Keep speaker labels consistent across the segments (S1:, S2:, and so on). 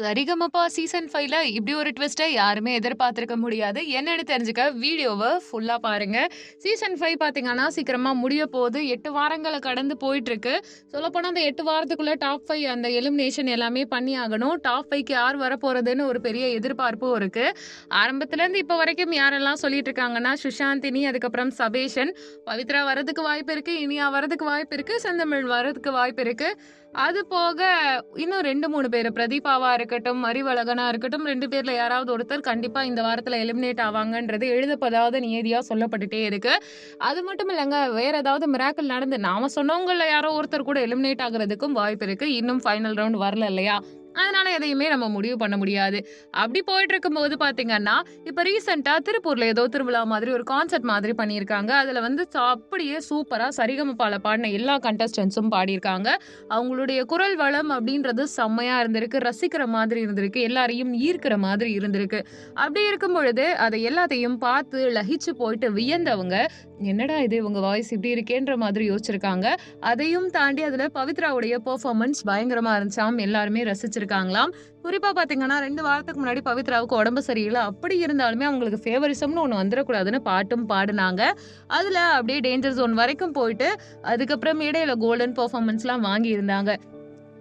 S1: Sarigamapa season ஃபைவ்ல இப்படி ஒரு ட்விஸ்ட்டை யாருமே எதிர்பார்த்துருக்க முடியாது. என்னன்னு தெரிஞ்சுக்க வீடியோவை ஃபுல்லாக பாருங்க. சீசன் ஃபைவ் பார்த்தீங்கன்னா சீக்கிரமா முடிய போகுது. எட்டு வாரங்களை கடந்து போயிட்டு இருக்கு சொல்லப்போனால் அந்த எட்டு வாரத்துக்குள்ள டாப் ஃபைவ் அந்த எலிமினேஷன் எல்லாமே பண்ணி ஆகணும் டாப் ஃபைவ்க்கு யார் வர ஒரு பெரிய எதிர்பார்ப்பும் இருக்கு. ஆரம்பத்துலேருந்து இப்போ வரைக்கும் யாரெல்லாம் சொல்லிட்டு இருக்காங்கன்னா சுஷாந்தினி அதுக்கப்புறம் சபேஷன். பவித்ரா வரதுக்கு வாய்ப்பு இருக்கு. இனியா வரதுக்கு வாய்ப்பு இருக்கு. செந்தமிழ் வரதுக்கு வாய்ப்பு இருக்கு. அது போக இன்னும் ரெண்டு மூணு பேர் பிரதீபாவா இருக்கட்டும் அறிவழகனா இருக்கட்டும் ரெண்டு பேர்ல யாராவது ஒருத்தர் கண்டிப்பா இந்த வாரத்துல எலிமினேட் ஆவாங்கன்றது எழுதப்படாத நியதியா சொல்லப்பட்டுட்டே இருக்கு. அது மட்டும் இல்லைங்க வேற ஏதாவது மிராக்கல் நடந்து நாம சொன்னவங்கள யாரோ ஒருத்தர் கூட எலிமினேட் ஆகுறதுக்கும் வாய்ப்பு இருக்கு. இன்னும் ஃபைனல் ரவுண்ட் வரல இல்லையா? அதனால எதையுமே நம்ம முடிவு பண்ண முடியாது. அப்படி போயிட்டு இருக்கும்போது பாத்தீங்கன்னா இப்ப ரீசெண்டா திருப்பூர்ல ஏதோ திருவிழா மாதிரி ஒரு கான்செர்ட் மாதிரி பண்ணியிருக்காங்க. அதுல வந்து அப்படியே சூப்பரா சரிகமபால பாடின எல்லா கண்டஸ்டன்ஸும் பாடியிருக்காங்க. அவங்களுடைய குரல் வளம் அப்படின்றது செம்மையா இருந்திருக்கு. ரசிக்கிற மாதிரி இருந்திருக்கு. எல்லாரையும் ஈர்க்கிற மாதிரி இருந்திருக்கு. அப்படி இருக்கும் பொழுது அதை எல்லாத்தையும் பார்த்து லகிச்சு போயிட்டு வியந்தவங்க என்னடா இது இவங்க வாய்ஸ் இப்படி இருக்கேன்ற மாதிரி யோசிச்சிருக்காங்க. அதையும் தாண்டி அதுல பவித்ராவுடைய பெர்ஃபார்மன்ஸ் பயங்கரமா இருந்துச்சாம் எல்லாருமே ரசிச்சிருக்காங்களாம். குறிப்பா பாத்தீங்கன்னா ரெண்டு வாரத்துக்கு முன்னாடி பவித்ராவுக்கு உடம்பு சரியில்லை. அப்படி இருந்தாலுமே அவங்களுக்கு ஃபேவரிசம்னு ஒன்று வந்துடக்கூடாதுன்னு பாட்டும் பாடினாங்க. அதுல அப்படியே டேஞ்சர் ஜோன் வரைக்கும் போயிட்டு அதுக்கப்புறம் இடையில கோல்டன் பெர்ஃபார்மன்ஸ்லாம் வாங்கி இருந்தாங்க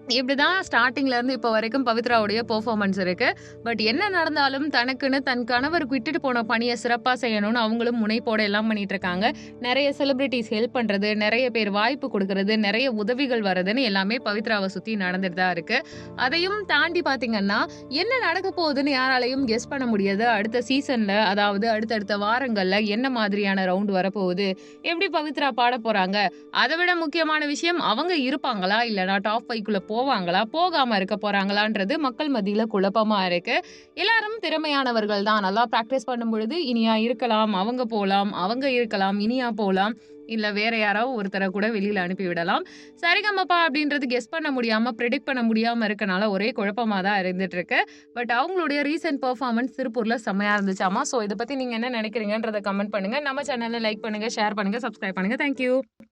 S1: இப்படிதான் ஸ்டார்டிங்ல இருந்து இப்போ வரைக்கும் பவித்ராவுடைய பெர்ஃபார்மன்ஸ் இருக்கு. பட் என்ன நடந்தாலும் தனக்குன்னு தன் கணவருக்கு விட்டுட்டு போன பணியை சிறப்பா செய்யணும்னு அவங்களும் முனைப்போட எல்லாம் பண்ணிட்டு இருக்காங்க. நிறைய செலிபிரிட்டிஸ் ஹெல்ப் பண்றது நிறைய பேர் வாய்ப்பு கொடுக்கறது நிறைய உதவிகள் வர்றதுன்னு எல்லாமே பவித்ராவை சுத்தி நடந்துட்டு தான் இருக்கு. அதையும் தாண்டி பாத்தீங்கன்னா என்ன நடக்க போகுதுன்னு யாராலையும் கெஸ் பண்ண முடியாது. அடுத்த சீசன்ல அதாவது அடுத்தடுத்த வாரங்கள்ல என்ன மாதிரியான ரவுண்ட் வரப்போகுது? எப்படி பவித்ரா பாட போறாங்க? அதை விட முக்கியமான விஷயம் அவங்க இருப்பாங்களா? இல்லைனா டாப் ஃபைவ்க்குள்ள போவாங்களா? போகாமல் இருக்க போகிறாங்களான்றது மக்கள் மத்தியில் குழப்பமாக இருக்குது எல்லாரும் திறமையானவர்கள் தான். நல்லா ப்ராக்டிஸ் பண்ணும் பொழுது இனியா இருக்கலாம் அவங்க போகலாம் அவங்க இருக்கலாம் இனியா போகலாம் இல்லை வேற யாராவது ஒருத்தரை கூட வெளியில் அனுப்பி விடலாம். சரிகமப்பா அப்படின்றது கெஸ் பண்ண முடியாமல் ப்ரெடிக்ட் பண்ண முடியாமல் இருக்கனால ஒரே குழப்பமாக தான் இருந்துட்டு இருக்கு பட் அவங்களுடைய ரீசெண்ட் பர்ஃபார்மன்ஸ் திருப்பூரில் செம்மையாக இருந்துச்சாமா? ஸோ இதை பற்றி நீங்கள் என்ன நினைக்கிறீங்கன்றத கமெண்ட் பண்ணுங்க. நம்ம சேனலை லைக் பண்ணுங்கள் ஷேர் பண்ணுங்கள் சப்ஸ்கிரைப் பண்ணுங்க. தேங்க்யூ